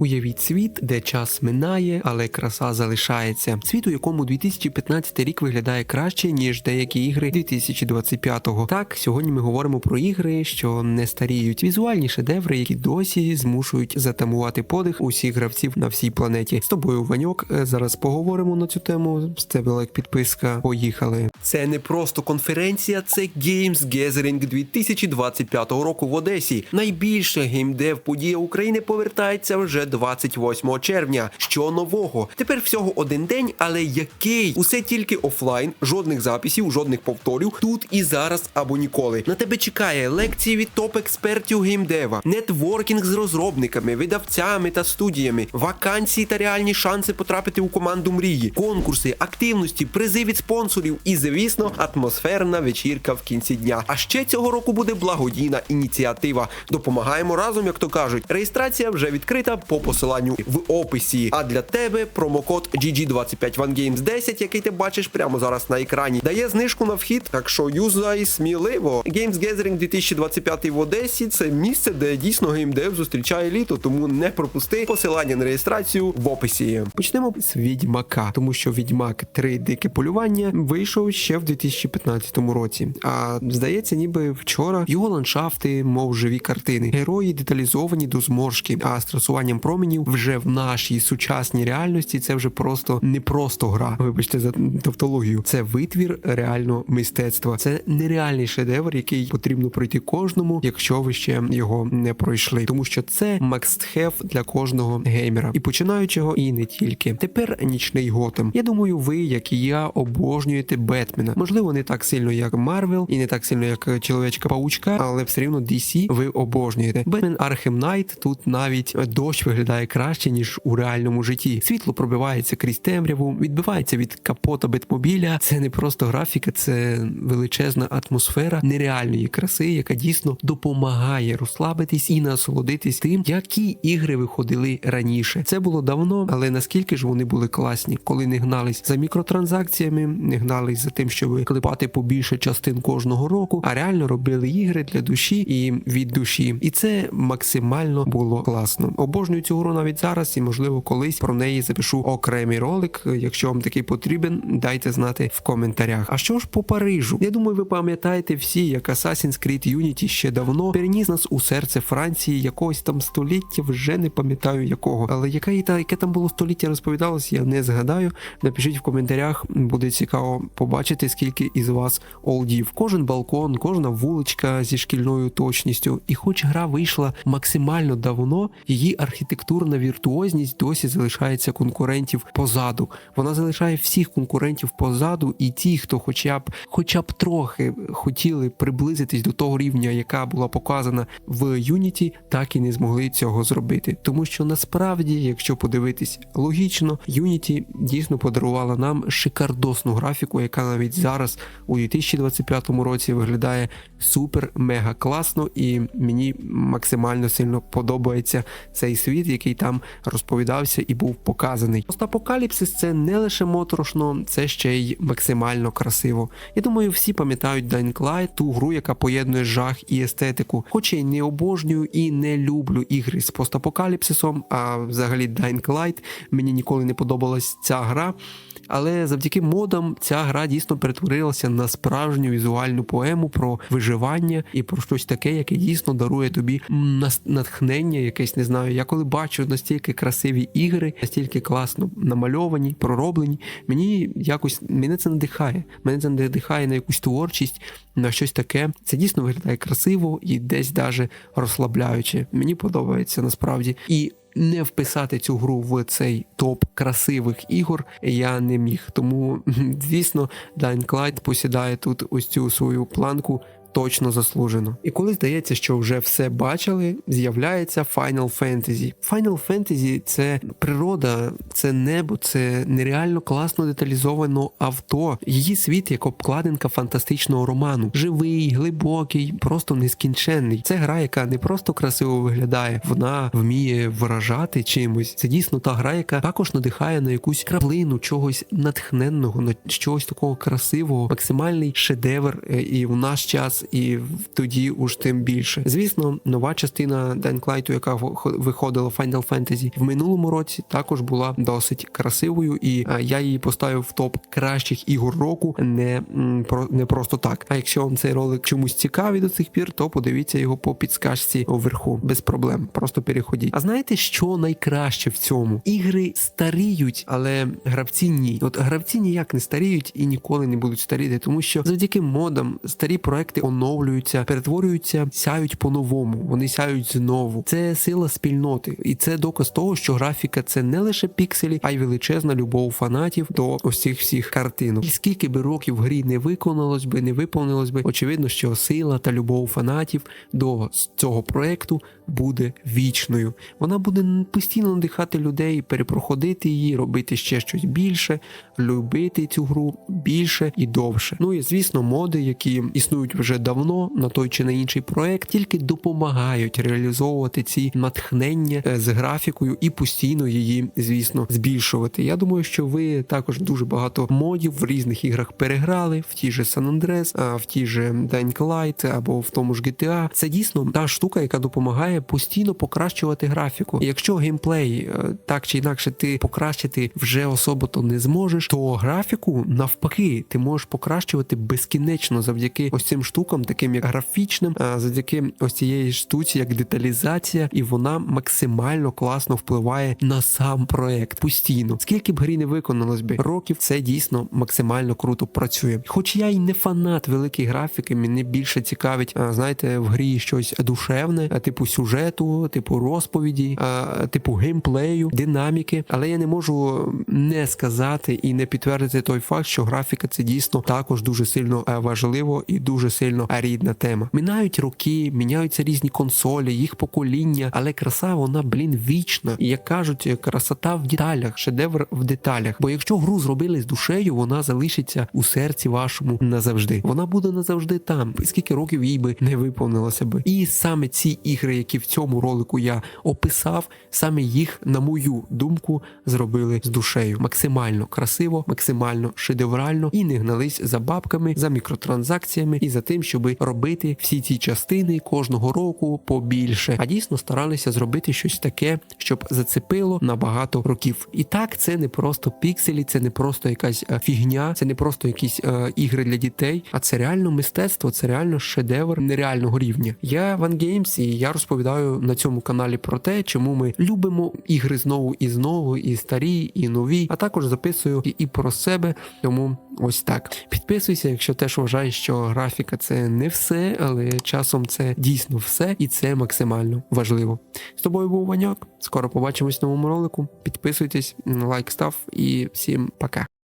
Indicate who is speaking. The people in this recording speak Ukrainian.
Speaker 1: Уявіть світ, де час минає, але краса залишається. Світ, у якому 2015 рік виглядає краще, ніж деякі ігри 2025-го. Так, сьогодні ми говоримо про ігри, що не старіють. Візуальні шедеври, які досі змушують затамувати подих усіх гравців на всій планеті. З тобою, Ваньок, е, зараз поговоримо на цю тему. З тебе лайк, підписка. Поїхали. Це не просто конференція, це Games Gathering 2025 року в Одесі. Найбільша геймдев подія України повертається вже 28 червня. Що нового? Тепер всього один день, але який? Усе тільки офлайн, жодних записів, жодних повторів. Тут і зараз або ніколи. На тебе чекає лекції від топ-експертів геймдева, нетворкінг з розробниками, видавцями та студіями, вакансії та реальні шанси потрапити у команду мрії, конкурси, активності, призи від спонсорів і, звісно, атмосферна вечірка в кінці дня. А ще цього року буде благодійна ініціатива. Допомагаємо разом, як то кажуть. Реєстрація вже відкрита по посиланню в описі. А для тебе промокод GG25 OneGames 10, який ти бачиш прямо зараз на екрані, дає знижку на вхід. Так що юзай сміливо. Games Gathering 2025 в Одесі це місце, де дійсно геймдев зустрічає літо, тому не пропусти посилання на реєстрацію в описі. Почнемо з відьмака, тому що відьмак 3 дике полювання вийшов ще в 2015 році. А здається, ніби вчора його ландшафти, мов живі картини. Герої деталізовані до зморшки, а з трасуванням променів вже в нашій сучасній реальності це вже просто не просто гра. Вибачте за тавтологію. Це витвір реального мистецтва. Це нереальний шедевр, який потрібно пройти кожному, якщо ви ще його не пройшли, тому що це must-have для кожного геймера, і починаючого, і не тільки. Тепер нічний готем. Я думаю, ви, як і я, обожнюєте Бетмена. Можливо, не так сильно, як Марвел, і не так сильно, як чоловічка паучка, але все рівно DC ви обожнюєте. Бетмен Архем Найт тут навіть дощ виглядає краще ніж у реальному житті. Світло пробивається крізь темряву, відбивається від капота Бетмобіля. Це не просто графіка, це величезна атмосфера нереальної краси, яка дійсно допомагає розслабитись і насолодитись тим, які ігри виходили раніше. Це було давно, але наскільки ж вони були класні, коли не гнались за мікротранзакціями, не гнались за тим, щоб клепати побільше частин кожного року, а реально робили ігри для душі і від душі. І це максимально було класно. Обожнюю цю гру навіть зараз, і можливо колись про неї запишу окремий ролик. Якщо вам такий потрібен, дайте знати в коментарях. А що ж по Парижу? Я думаю, ви пам'ятаєте всі, як Assassin's Creed Unity ще давно переніс нас у серце Франції якогось там століття, вже не пам'ятаю якого. Але яке яке там було століття розповідалось, я не згадаю. Напишіть в коментарях, буде цікаво побачити, скільки із вас олдів. Кожен балкон, кожна вуличка зі шкільною точністю. І хоч гра вийшла максимально давно, її архітектурна віртуозність досі залишається конкурентів позаду. Вона залишає всіх конкурентів позаду, і ті, хто хоча б хоча б трохи хотіли приблизитись до того рівня, яка була показана в Unity, так і не змогли цього зробити. Тому що насправді, якщо подивитись логічно, Unity дійсно подарувала нам шикардосну графіку, яка навіть зараз у 2025 році виглядає супер-мега класно, і мені максимально сильно подобається цей світ, який там розповідався і був показаний. Постапокаліпсис це не лише моторошно, це ще й максимально красиво. Я думаю, всі пам'ятають Dying Light, ту гру, яка поєднує жах і естетику. Хоча й не обожнюю і не люблю ігри з постапокаліпсисом, а взагалі Dying Light мені ніколи не подобалась ця гра. Але завдяки модам ця гра дійсно перетворилася на справжню візуальну поему про виживання і про щось таке, яке дійсно дарує тобі натхнення, якесь не знаю. Я коли бачу настільки красиві ігри, настільки класно намальовані, пророблені, мені якось мене це надихає. Мене це надихає на якусь творчість, на щось таке. Це дійсно виглядає красиво і десь даже розслабляюче. Мені подобається насправді. І не вписати цю гру в цей топ красивих ігор я не міг. Тому, звісно, Dying Light посідає тут ось цю свою планку. Точно заслужено. І коли здається, що вже все бачили, з'являється Final Fantasy. Final Fantasy це природа, це небо, це нереально класно деталізовано авто. Її світ як обкладинка фантастичного роману. Живий, глибокий, просто нескінченний. Це гра, яка не просто красиво виглядає, вона вміє вражати чимось. Це дійсно та гра, яка також надихає на якусь краплину чогось натхненного, на чогось такого красивого, максимальний шедевр. Е, І в наш час і тоді уж тим більше. Звісно, нова частина Light, яка виходила в Final Fantasy в минулому році, також була досить красивою, і е, я її поставив в топ кращих ігор року, не, не просто так. А якщо вам цей ролик чомусь цікавий до цих пір, то подивіться його по підсказці вверху без проблем. Просто переходіть. А знаєте, що найкраще в цьому? Ігри старіють, але гравці ні. От гравці ніяк не старіють і ніколи не будуть старіти, тому що завдяки модам старі проекти оновлюються, перетворюються, сяють по-новому. Вони сяють знову. Це сила спільноти, і це доказ того, що графіка це не лише пікселі, а й величезна любов фанатів до ось цих всіх картинок. І скільки би років в грі не виконалось би, не виповнилось би, очевидно, що сила та любов фанатів до цього проекту буде вічною. Вона буде постійно надихати людей, перепроходити її, робити ще щось більше, любити цю гру більше і довше. Ну і звісно, моди, які існують вже давно на той чи на інший проект, тільки допомагають реалізовувати ці натхнення е, з графікою і постійно її, звісно, збільшувати. Я думаю, що ви також дуже багато модів в різних іграх переграли в ті же San Andreas, а в ті же Dying Light або в тому ж GTA. Це дійсно та штука, яка допомагає постійно покращувати графіку. І якщо геймплей е, так чи інакше ти покращити вже особото не зможеш, то графіку навпаки ти можеш покращувати безкінечно завдяки ось цим штукам, таким як графічним, завдяки ось цієї штуці, як деталізація, і вона максимально класно впливає на сам проект постійно. Скільки б грі не виконалось би років, це дійсно максимально круто працює. Хоч я й не фанат великої графіки, мене більше цікавить, знаєте, в грі щось душевне, типу сюжету, типу розповіді, типу геймплею, динаміки. Але я не можу не сказати і не підтвердити той факт, що графіка це дійсно також дуже сильно важливо і дуже сильно е, рідна тема. Мінають роки, міняються різні консолі, їх покоління, але краса вона, блін, вічна. І як кажуть, красота в деталях, шедевр в деталях. Бо якщо гру зробили з душею, вона залишиться у серці вашому назавжди. Вона буде назавжди там, скільки років їй би не виповнилося би. І саме ці ігри, які в цьому ролику я описав, саме їх, на мою думку, зробили з душею. Максимально красиво, максимально шедеврально і не гнались за бабками, за мікротранзакціями і за тим, щоб робити всі ці частини кожного року побільше. А дійсно старалися зробити щось таке, щоб зацепило на багато років. І так, це не просто пікселі, це не просто якась е, фігня, це не просто якісь е, ігри для дітей, а це реально мистецтво, це реально шедевр нереального рівня. Я Ван Геймс, і я розповідаю на цьому каналі про те, чому ми любимо ігри знову і знову, і старі, і нові, а також записую і, і про себе. Тому ось так. Підписуйся, якщо теж вважаєш, що графіка це не все, але часом це дійсно все, і це максимально важливо. З тобою був Ваньок. Скоро побачимось в новому ролику. Підписуйтесь, лайк став і всім пока.